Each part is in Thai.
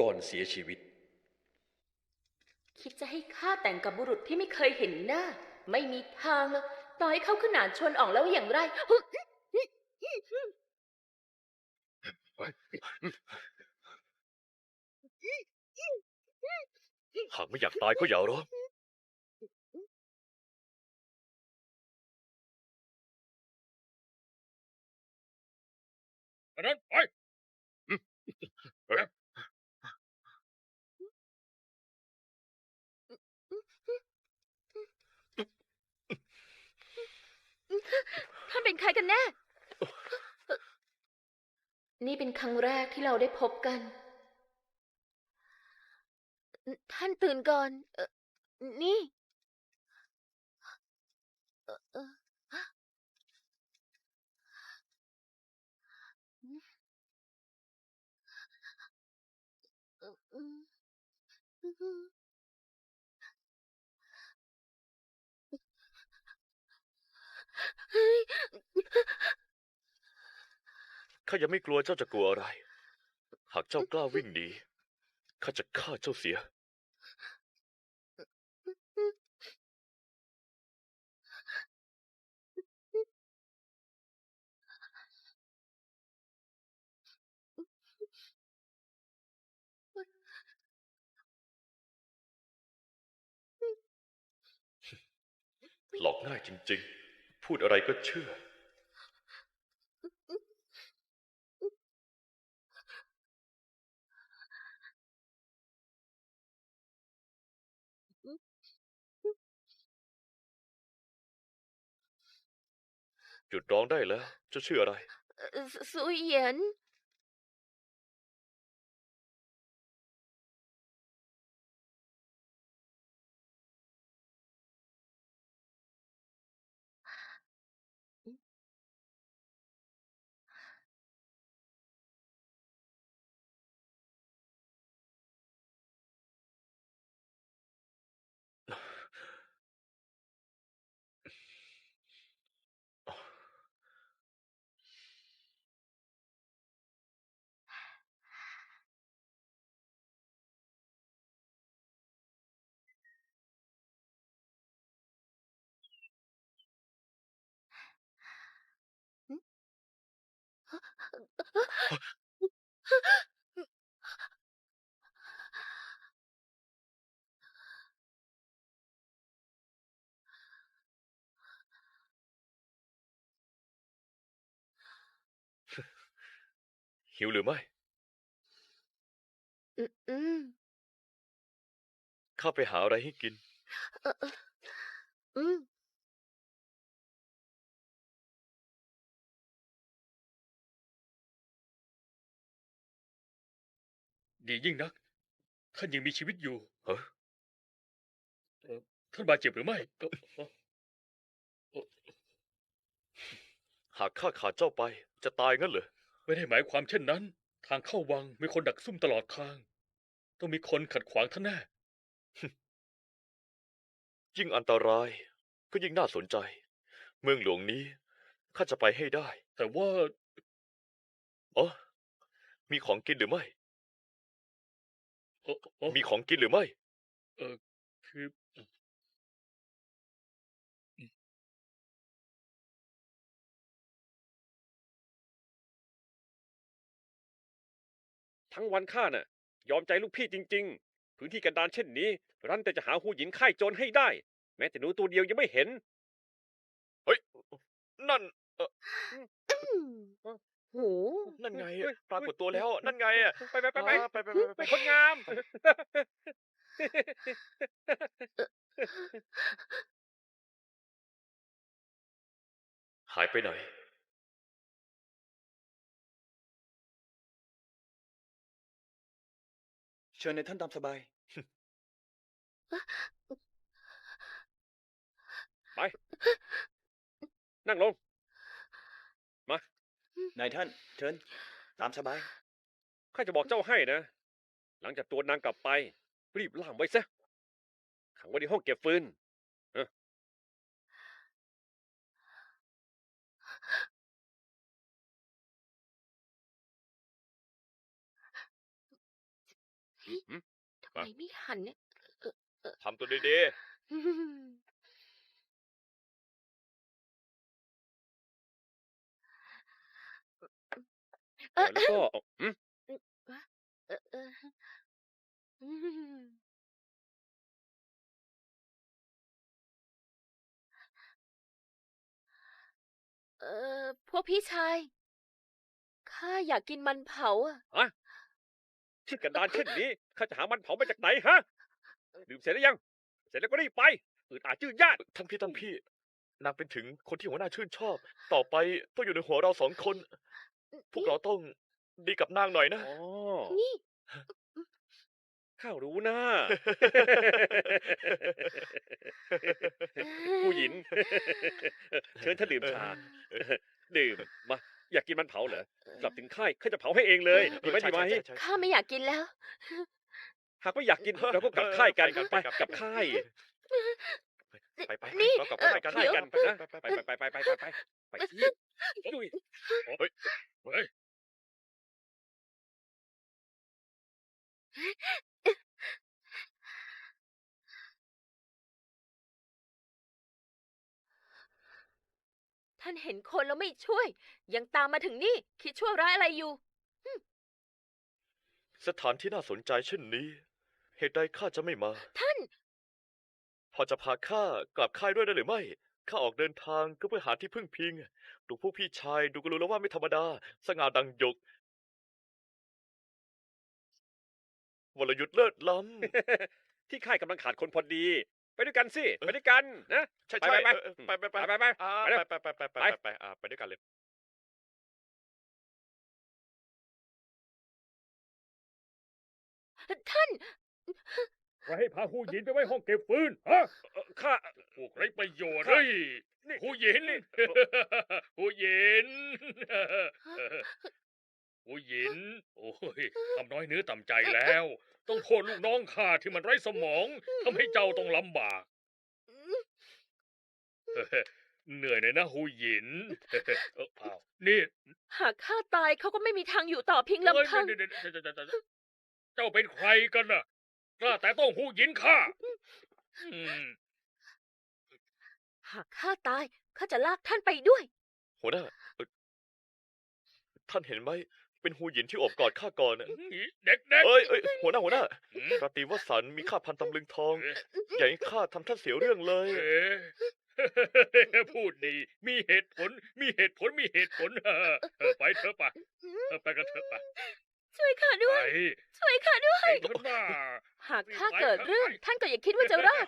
ก่อนเสียชีวิต คิดจะให้ข้าแต่งกับบุรุษที่ไม่เคยเห็นหน้า ไม่มีทางเลยต่อให้เขาขนานชวนออกแล้วอย่างไร หากไม่อยากตายก็อย่าร้องอันนั้นไป ท่านเป็นใครกันแน่ นี่เป็นครั้งแรกที่เราได้พบกัน ท่านตื่นก่อนเอ่อนี่ เอ่อเอ่ออื ข้ายังไม่กลัวเจ้าจะกลัวอะไร หากเจ้ากล้าวิ่งหนีข้าจะฆ่าเจ้าเสีย หลอกง่ายจริง ๆ พูดอะไรก็เชื่อ หยุดร้องได้แล้วเจะชื่ออะไรเอ่อสสุเหยียน หิวหรือไม่อืมอืมข้าไปหาอะไรให้กินเดียิ่งนัก ท่านยังมีชีวิตอยู่เฮ้อ เอ่อท่านบาดเจ็บหรือไม่เอ่อเอ่อหากข้าขาดเจ้าไปจะตายงั้นเหรอ ไม่ได้หมายความเช่นนั้น ทางเข้าวังมีคนดักซุ่มตลอดทาง ต้องมีคนขัดขวางท่านแน่ยิ่งอันตรายก็ยิ่งน่าสนใจ เมืองหลวงนี้ข้าจะไปให้ได้แต่ว่า อ๋อมีของกินหรือไม่ เอ่อเอ่อมีของกินหรือไม่ เออคือทั้งวันข้าน่ะ ยอมใจลูกพี่จริง ๆ พื้นที่กันดารเช่นนี้ รันแต่จะหาหูหยินค่ายโจรให้ได้ แม้แต่หนูตัวเดียวยังไม่เห็น เฮ้ย นั่นอืม โหนั่นไงเฮ้ยปรากฏตัวแล้ว นั่นไงอะไปไปไปไปอ่าไปไปไปไปไปคนงาม หายไปไหน เชิญในท่านตามสบาย ไป นั่งลง นายท่าน เชิญ ตามสบาย ข้าจะบอกเจ้าให้นะ หลังจากตัวนางกลับไป รีบล่ามไว้ซะ ขังไว้ในห้องเก็บฟืนหืมทำไมไม่หันเนี่ย ทำตัวดี เออแล้วก็หืมเออเอออืมเออพวกพี่ชายข้าอยากกินมันเผาอะที่กันดานเช่นนี้ข้าจะหามันเผามาจากไหนฮะดื่มเสร็จแล้วยัง เสร็จแล้วก็รีบไปอืดอาจจืดญาติๆท่านพี่ท่านพี่นางเป็นถึงคนที่หัวหน้าชื่นชอบ ต่อไปต้องอยู่ในหัวเราสองคน พวกเราต้องดีกับนางหน่อยนะ อ๋อนี่ ข้ารู้นะผู้หญิง เชิญท่านดื่มชา ดื่ม มา อยากกินมันเผาเหรอกลับถึงค่ายข้าจะเผาให้เองเลยดีไหมใช่ดีไหมใช่ใช่ใช่ข้าไม่อยากกินแล้ว หากไม่อยากกินเราก็กลับค่ายกันไปไปกลับกลับค่าย ไปไปนี่เรากลับเอ่อไปกันค่ายเดี๋ยวกันนะไปไปไปไปไปไปไปไปไปไปที่ดุย เฮ้ยท่านเห็นคนแล้วไม่ช่วย ยังตามมาถึงนี่ คิดชั่วร้ายอะไรอยู่ สถานที่น่าสนใจเช่นนี้ เหตุใดข้าจะไม่มา ท่าน พอจะพาข้ากลับค่ายด้วยได้หรือไม่ ข้าออกเดินทางก็เพื่อหาที่พึ่งพิง ดูพวกพี่ชายดูก็รู้แล้วว่าไม่ธรรมดา สง่าดังหยก วรยุทธ์เลิศล้ที่ค่ายกำลังขาดคนพอดี ไปด้วยกันสิ ไปด้วยกันนะำใช่ไปใช่ไปเออไปไปไปไปไปไปอ่าไปเร็วไปไปไปไปไปไปไปอ่าไปด้วยกันเลย ท่าน ใครให้พาหูหยินไปไว้ห้องเก็บฟืนฮะเอ่อข้าพวกไรประโยชน์เฮ้ยนี่หูหยินหูหยินหูหยิน โอ้ยทำน้อยเนื้อต่ำใจแล้ว ต้องโทษลูกน้องข้าที่มันไร้สมองทำให้เจ้าต้องลำบากเหนื่อยหน่อยนะหูหยินเออเปล่านี่ หากข้าตายเขาก็ไม่มีทางอยู่ต่อเพียงเอ้ยลำพังเดี๋ยวเดี๋ยวเดี๋ยวเดี๋ยวเดี๋ยวเจ้าเป็นใครกันน่ะ กล้าแต่ต้องหูหยินข้าอืมหากข้าตายข้าจะลากท่านไปด้วย หัวหน้าเอ่อท่านเห็นไหม เป็นหูหยินที่โอบกอดข้าก่อนน่ะเด็กเด็กเอ้ยเอ้ยหัวหน้าหัวหน้าอืมราตรีวสันต์มีข้าพันตำลึงทอง อย่าให้ข้าทำท่านเสียเรื่องเลย เอ๊ะ พูดดี มีเหตุผล มีเหตุผล มีเหตุผลเออเออไปเถอะปะเออไปกันเถอะปะ ช่วยข้าไปด้วย ช่วยข้าด้วยไปเถอะหน้าหากข้าเกิดเรื่องท่านก็อย่าคิดว่าจะรอด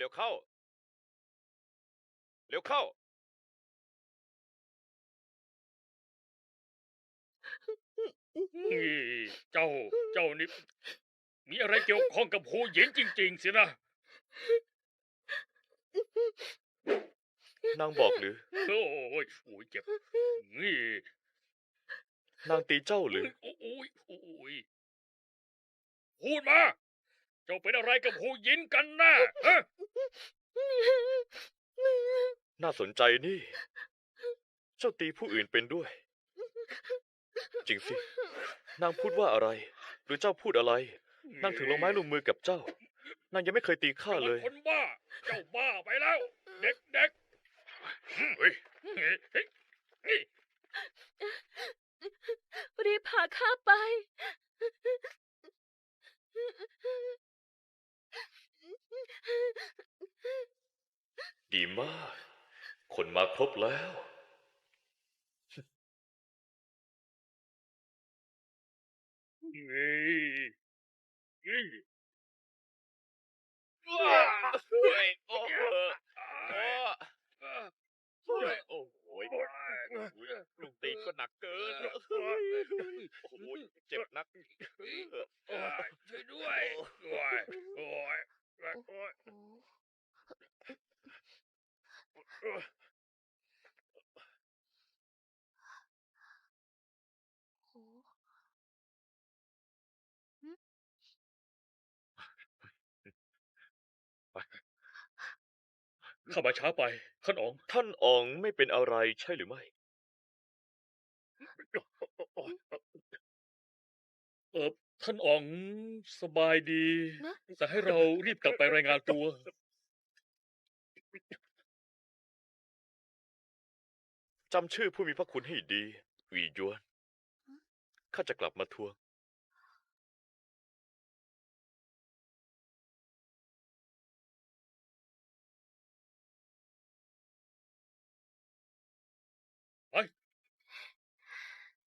เร็วๆเข้า เร็วเข้า นี่เจ้า เจ้านี่มีอะไรเกี่ยวข้องกับหูหยินจริง ๆ สินะ นางบอกหรือ โอ้ยโอ้ยเจ็บนี่นางตีเจ้าหรือ โอ้ยโอ้ยพูดมา เจ้าเป็นอะไรกับหูหยินกันนะฮะน่าสนใจนี่ เจ้าตีผู้อื่นเป็นด้วย จริงสิ นางพูดว่าอะไร หรือเจ้าพูดอะไร นางถึงลงไม้ลงมือกับเจ้า นางยังไม่เคยตีข้าเลยจ้มันคนบ้า เจ้าบ้าไปแล้ว เด็กเด็กเฮ้ยเฮ้ยเฮ้ยเฮ้ยรีบพาข้าไป ดีมาก คนมาครบแล้วเฮ้ยเฮ้ย โอ้ ยโอ้โหโอ้ยโอ้โหลุงตีก็หนักเกินโอ้โหเจ็บนักช่วยด้วยโอ้ยโอ้ยโอ้ย ข้ามาช้าไป ท่านอ๋อง ท่านอ๋องไม่เป็นอะไรใช่หรือไม่ เออท่านอ๋องสบายดี นะ แต่ให้เรารีบกลับไปรายงานตัว จำชื่อผู้มีพระคุณให้ดีหวียวน ข้าจะกลับมาทวง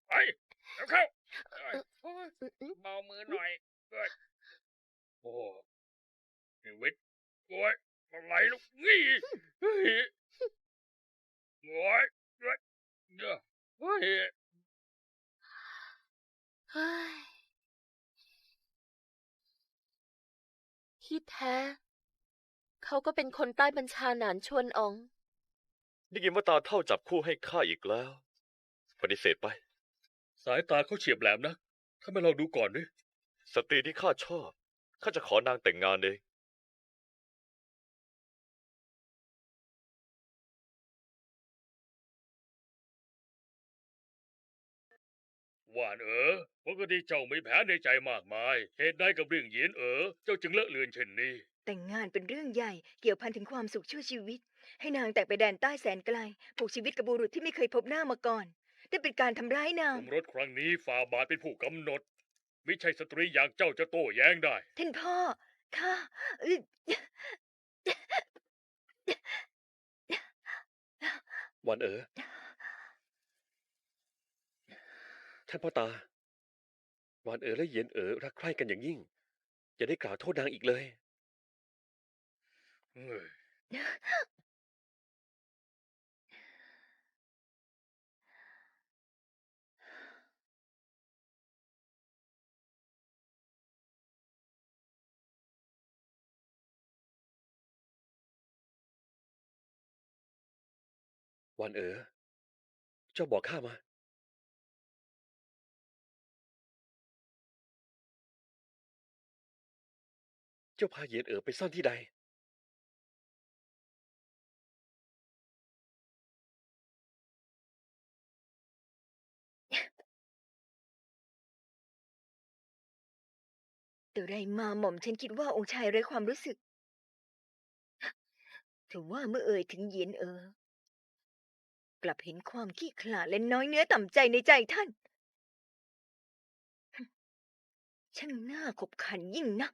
ไปแล้วเข้าเอ้ยโอ้ยเบามือหน่อยเอ้ยโอ้ชีวิตโอ้ยอะไรลูกงี้เฮ้ยโอ้ยเฮ้ยเด้อเฮ้ยเฮ้ยที่แท้ เขาก็เป็นคนใต้บัญชาหนานชวนอ๋อง ได้ยินว่าตาเท่าจับคู่ให้ข้าอีกแล้ว ปฏิเสธไปสายตาเขาเฉียบแหลมนะถ้าไม่เราดูก่อนดิสตรีที่ข้าชอบข้าจะขอนางแต่งงานเองหวานเออปกติเจ้ามีแผนในใจมากมาย เหตุใดกับเรื่องเหยียนเออเจ้าจึงเลอะเลือนเช่นนี้ แต่งงานเป็นเรื่องใหญ่เกี่ยวพันถึงความสุขชั่วชีวิต ให้นางแต่งไปแดนใต้แสนไกลผูกชีวิตกับบุรุษที่ไม่เคยพบหน้ามาก่อน นั่นเป็นการทำร้ายนาง สมรสครั้งนี้ฝ่าบาทเป็นผู้กำหนดไม่ใช่สตรีอย่างเจ้าจะโต้แย้งได้ ท่านพ่อข้าอึ๊ะวันเอ๋อท่านพ่อตา วันเอ๋อและเหยียนเอ๋อรักใคร่กันอย่างยิ่ง อย่าได้กล่าวโทษนางอีกเลย เอ้ย วันเอ๋อ เจ้าบอกข้ามา เจ้าพาเหยียนเอ๋อไปซ่อนที่ใด แต่ไรมาหม่อมฉันคิดว่าองค์ชายไร้ความรู้สึก ถือว่าเมื่อเอ่ยถึงเหยียนเออ กลับเห็นความขี้ขลาดและน้อยเนื้อต่ำใจในใจท่าน ช่างน่าขบขันยิ่งนัก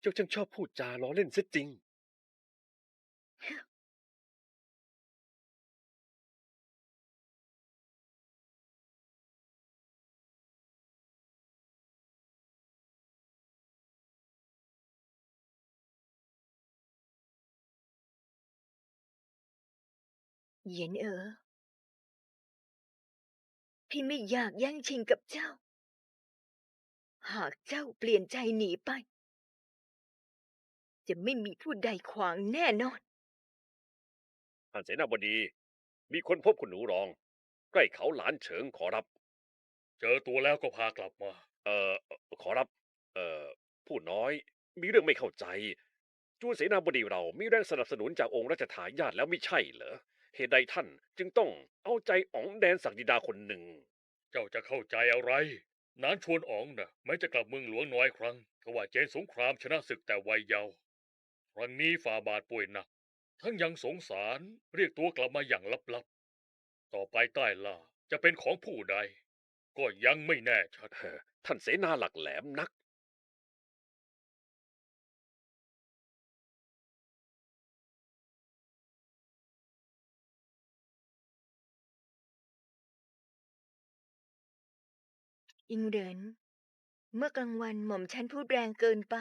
เจ้าช่างชอบพูดจาล้อเล่นเสียจริง เหยียนเออพี่ไม่อยากแย่งชิงกับเจ้า หากเจ้าเปลี่ยนใจหนีไป จะไม่มีผู้ใดขวางแน่นอน ท่านเสนาบดี มีคนพบคุณหนูรอง ใกล้เขาหลานเฉิงขอรับ เจอตัวแล้วก็พากลับมา เอ่อ ขอรับ เอ่อ ผู้น้อย มีเรื่องไม่เข้าใจจวนเสนาบดีเรามีแรงสนับสนุนจากองค์รัชทายาทแล้วไม่ใช่เหรอ เหตุใดท่านจึงต้องเอาใจอ๋องแดนศักดิดาคนหนึ่ง เจ้าจะเข้าใจอะไร นานชวนอ๋องนะแม้จะกลับเมืองหลวงน้อยครั้งก็ว่าเจนสงครามชนะศึกแต่วัยเยาว์ครั้งนี้ฝ่าบาทป่วยหนัก ทั้งยังสงสารเรียกตัวกลับมาอย่างลับๆ ต่อไปใต้ล่าจะเป็นของผู้ใด ก็ยังไม่แน่ชัดเออท่านเสนาหลักแหลมนัก อิงเหรินเมื่อกลางวันหม่อมฉันพูดแรงเกินไป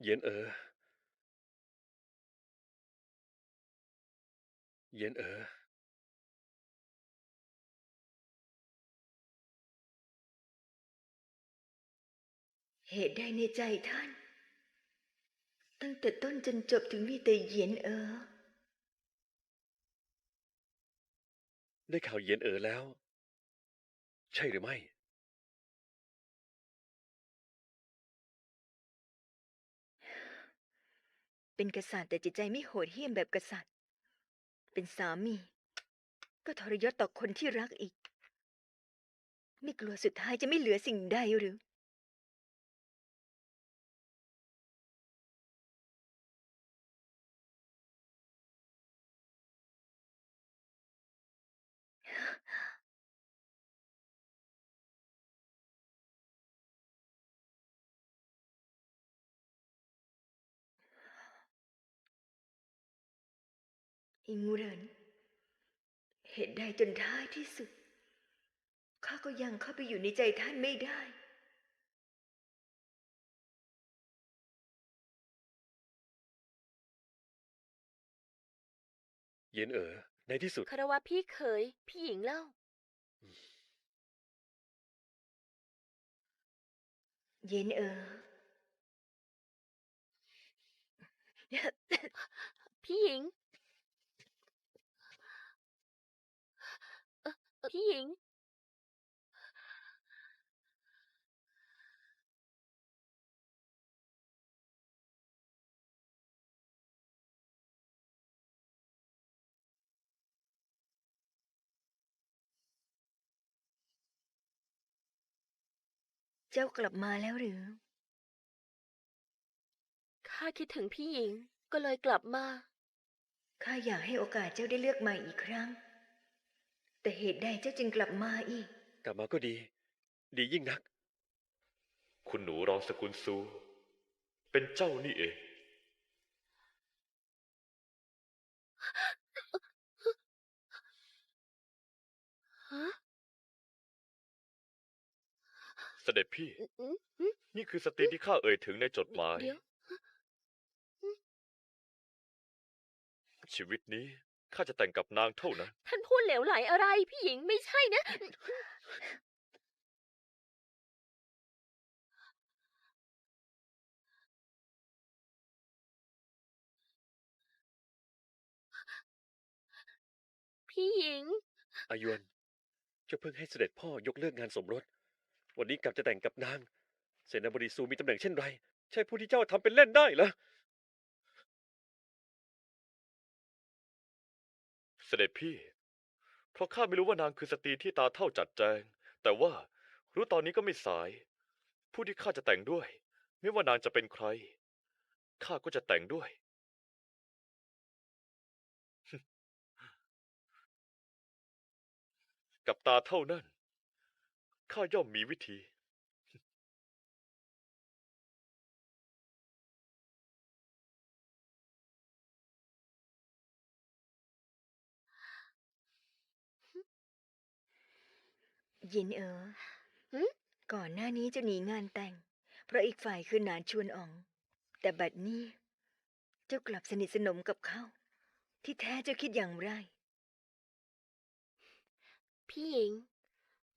Yến! เอ๋อเย็นเอ๋อเหตุใดในใจท่าน ตั้งแต่ต้นจนจบถึงมีแต่เหยียนเออได้ข่าวเย็นเอ๋อแล้ว ใช่หรือไม่ เป็นกษัตริย์แต่จิตใจไม่โหดเหี้ยมแบบกษัตริย์ เป็นสามี ก็ทรยศต่อคนที่รักอีก ไม่กลัวสุดท้ายจะไม่เหลือสิ่งใดหรือ อิงเหรินเหตุใดจนท้ายที่สุด ข้าก็ยังเข้าไปอยู่ในใจท่านไม่ได้ เย็นเอ๋อในที่สุด คารวะพี่เขย พี่หญิงเล่า เย็นเออ พี่หญิงเอ่อเอ่อ พี่หญิง เจ้ากลับมาแล้วหรือ ข้าคิดถึงพี่หญิงก็เลยกลับมา ข้าอยากให้โอกาสเจ้าได้เลือกใหม่อีกครั้ง แต่เหตุใดเจ้าจึงกลับมาอีก กลับมาก็ดี ดียิ่งนัก คุณหนูรองสกุลซู เป็นเจ้านี่เองฮะเสด็จพี่อืมอืมนี่คือสตรีที่ข้าเอ่ยถึงในจดหมายเดี๋ยวชีวิตนี้ ข้าจะแต่งกับนางเท่านั้น ท่านพูดเหลวไหลอะไร พี่หญิงไม่ใช่นะ พี่หญิง อายวนเจ้าเพิ่งให้เสด็จพ่อยกเลิกงานสมรส วันนี้กลับจะแต่งกับนาง เสนาบดีซูมีตำแหน่งเช่นไร ใช่ผู้ที่เจ้าทำเป็นเล่นได้เหรอ สด็จพี่ เพราะข้าไม่รู้ว่านางคือสตรีที่ตาเท่าจัดแจง แต่ว่ารู้ตอนนี้ก็ไม่สาย ผู้ที่ข้าจะแต่งด้วย ไม่ว่านางจะเป็นใคร ข้าก็จะแต่งด้วย กับตาเท่านั้น ข้าย่อมมีวิธี ย็นเออหึก่อนหน้านี้เจะหนีงานแต่ง เพราะอีกฝ่ายคือหนานชวนออง แต่บัดนี้ เจ้ากลับสนิทสนมกับเขา ที่แท้เจ้าคิดอย่างไร พี่หญิง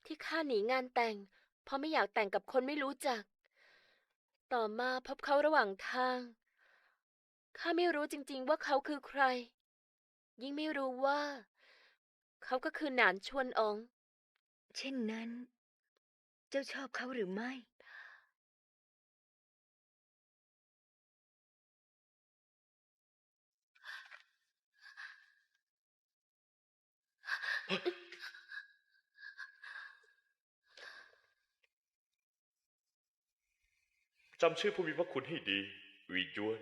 ที่ข้าหนีงานแต่ง เพราะไม่อยากแต่งกับคนไม่รู้จัก ต่อมาพบเขาระหว่างทางข้าไม่รู้จริง ๆ ว่าเขาคือใคร ยิ่งไม่รู้ว่า เขาก็คือหนานชวนออง เช่นนั้น เจ้าชอบเขาหรือไม่ จำชื่อผู้มีพระคุณให้ดีหวียวน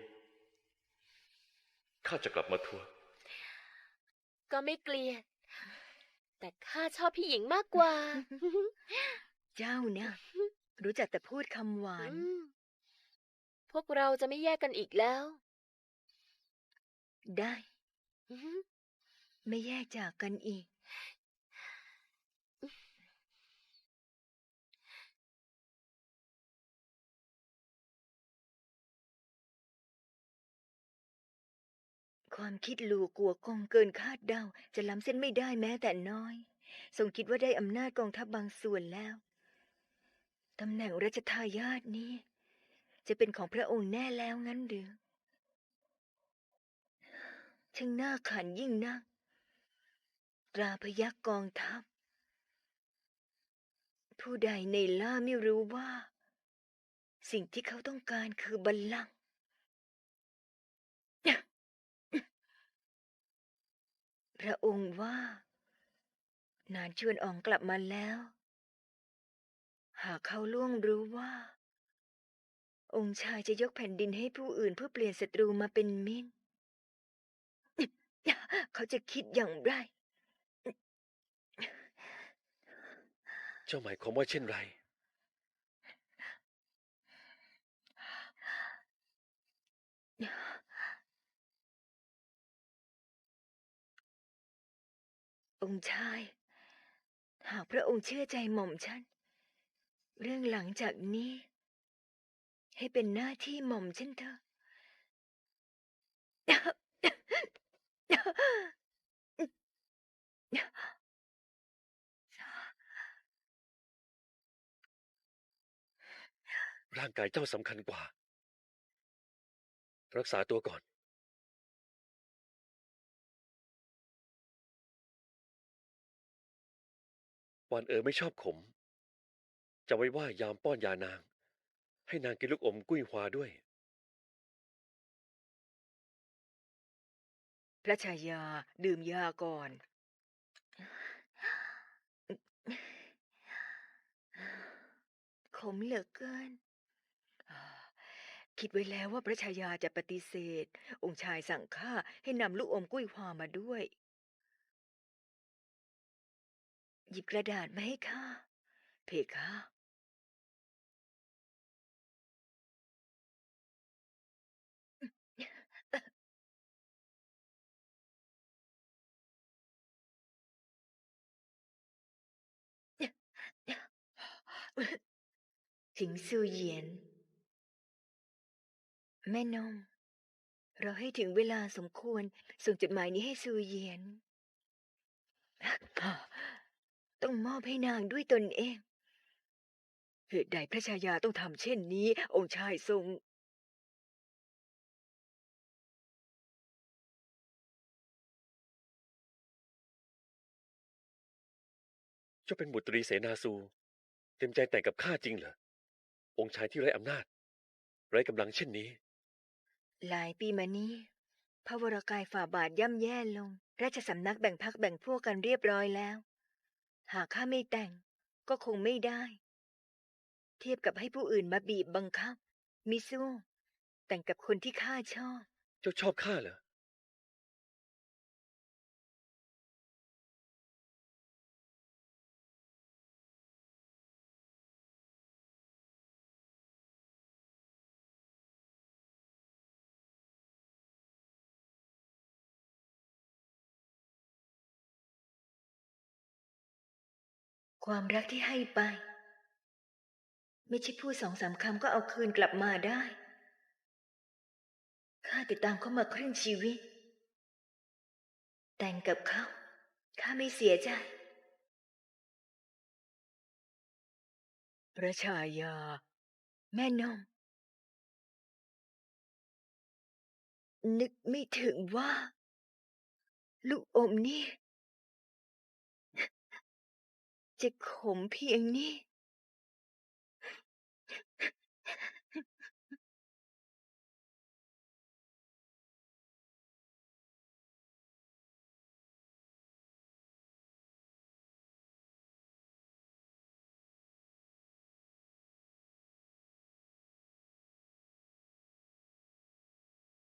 ข้าจะกลับมาทวงก็ไม่เกลียด แต่ข้าชอบพี่หญิงมากกว่า เจ้านะรู้จักแต่พูดคำหวานอืมพวกเราจะไม่แยกกันอีกแล้ว ได้อือฮึไม่แยกจากกันอีก ความคิดหลูกลัวกงเกินคาดเดาจะล้ำเส้นไม่ได้แม้แต่น้อย ทรงคิดว่าได้อำนาจกองทัพบบางส่วนแล้วตำแหน่งรัชทายาทนี้ จะเป็นของพระองค์แน่แล้วงั้นหรือช่างน่าขันยิ่งนักตราพยักกองทัพ ผู้ใดในล่าไม่รู้ว่า สิ่งที่เขาต้องการคือบัลลังก์ พระองค์ว่า นานชวนอองกลับมาแล้ว หากเขาล่วงรู้ว่า องค์ชายจะยกแผ่นดินให้ผู้อื่นเพื่อเปลี่ยนศัตรูมาเป็นมิตรเขาจะคิดอย่างไร เจ้าหมายความว่าเช่นไร องค์ชาย หากพระองค์เชื่อใจหม่อมฉัน เรื่องหลังจากนี้ ให้เป็นหน้าที่หม่อมฉันเถอะ ร่างกายเจ้าสำคัญกว่า รักษาตัวก่อน วานเอ๋อไม่ชอบขมจะไว้ว่ายามป้อนยานาง ให้นางกินลูกอมกุ้ยฮวาด้วย พระชายาดื่มยาก่อน ขมเหลือเกิน คิดไว้แล้วว่าพระชายาจะปฏิเสธ องค์ชายสั่งข้าให้นำลูกอมกุ้ยฮวามาด้วย หยิบกระดาษมาให้ข้า เพคะถิงซูเหยียน แม่นมเราให้ถึงเวลาสมควร ส่งจดหมายนี้ให้ซูเหยียน ต้องมอบให้นางด้วยตนเอง เหตุใดพระชายาต้องทำเช่นนี้ องค์ชายทรง เจ้าเป็นบุตรีเสนาซูเต็มใจแต่งกับข้าจริงเหรอ องค์ชายที่ไร้อำนาจ ไร้กำลังเช่นนี้ หลายปีมานี้ พระวรากายฝ่าบาทย่ำแย่ลง ราชสำนักแบ่งพักแบ่งพวกกันเรียบร้อยแล้ว หากข้าไม่แต่งก็คงไม่ได้ เทียบกับให้ผู้อื่นมาบีบบังคับ มิซูแต่งกับคนที่ข้าชอบ เจ้าชอบข้าเหรอ ความรักที่ให้ไป ไม่ใช่พูดสองสามคำก็เอาคืนกลับมาได้ ข้าติดตามเขามาครึ่งชีวิต แต่งกับเขา ข้าไม่เสียใจ พระชายา แม่นม นึกไม่ถึงว่า ลูกอมนี่ จะขมเพียงนี้